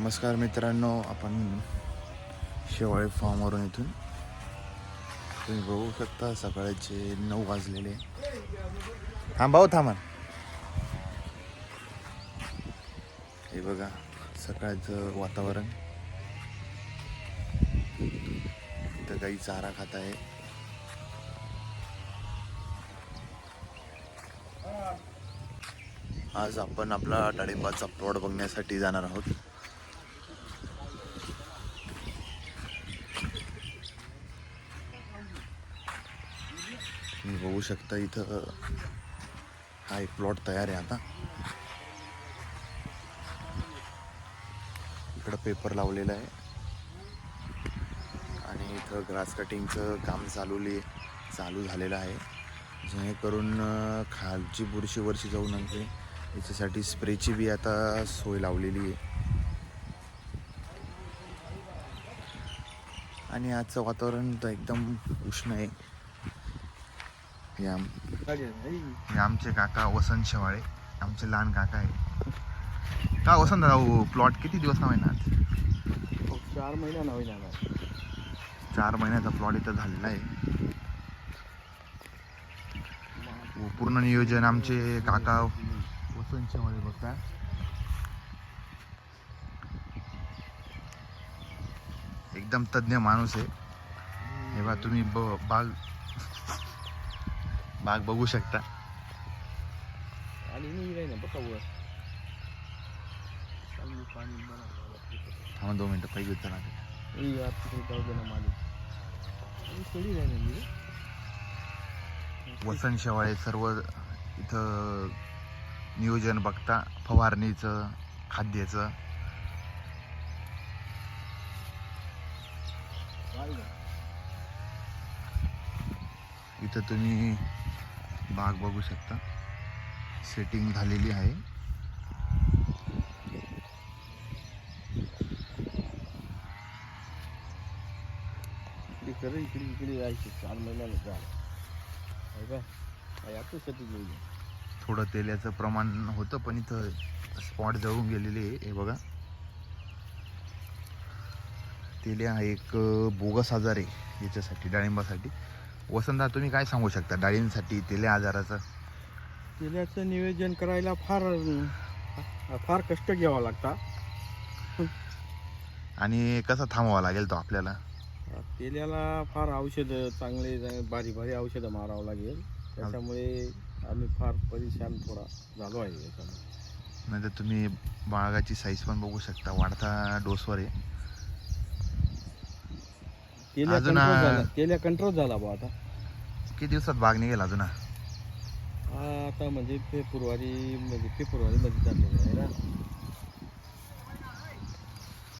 नमस्कार मित्रांनो आपण शेवाळे फॉर्मवरून इथून. तुम्ही बघू शकता सकाळचे नऊ वाजलेले. थांबा हो थांबा. हे बघा सकाळचं वातावरण. इथं काही चारा खात आहे. आज आपण आपला डाळिंबाचा प्लॉट बघण्यासाठी जाणार आहोत. तुम्ही बघू शकता इथं हा एक प्लॉट तयार आहे आता. इकडं पेपर लावलेला आहे. आणि इथं ग्रास कटिंगचं काम चालवले चालू झालेलं आहे. जेणेकरून खालची बुरशी वर्षी जाऊ नये याच्यासाठी स्प्रेची बी आता सोय लावलेली आहे. आणि आजचं वातावरण तर एकदम उष्ण आहे. हे आम हे आमचे काका वसंत शेवाळे. आमचे लहान काका आहे का वसंत भाऊ प्लॉट किती दिवस ना आज? चार महिना नवीन आला चार महिन्याचा प्लॉट इथं झालेला आहे. व पूर्ण नियोजन आमचे काका वसंत शेवाळे बघता एकदम तज्ज्ञ माणूस आहे. हे बा तुम्ही ब बाग बाग बघू शकता. आणि बघा वर? थांबा दोन मिनटं पैकी उतरा वसंत शेवाळे सर्व इथं नियोजन बघता फवारणीचं खाद्याचं. इथं तुम्ही बाग बघू शकता. सेटिंग झालेली आहे. इकडे इकडे इकडे जायचे. चार महिन्याला थोडं तेलाचं प्रमाण होतं पण इथं स्पॉट जळून गेलेले आहे. हे बघा. तेले हा एक बोगस आजार आहे याच्यासाठी डाळिंबासाठी. वसंता तुम्ही काय सांगू शकता डाळिंबसाठी तेले आजाराचं? तेलाचं नियोजन करायला फार फार कष्ट घ्यावं लागता आणि कसा थांबवावा लागेल तो आपल्याला? तेल्याला फार औषधं चांगले चांगले भारी भारी औषधं मारावं लागेल. त्याच्यामुळे आम्ही फार परेशान थोडा झालो आहे. याच्यामुळे नाही तर तुम्ही बागाची साईज पण बघू शकता वाढता डोसवर आहे. तेल्या अजून कंट्रोल आ- झाला तेल्या कंट्रोल झाला बा आता. किती दिवसात बाग निघेल अजून? हा? आता म्हणजे फेब्रुवारी म्हणजे फेब्रुवारीमध्ये चाललेलं आहे ना.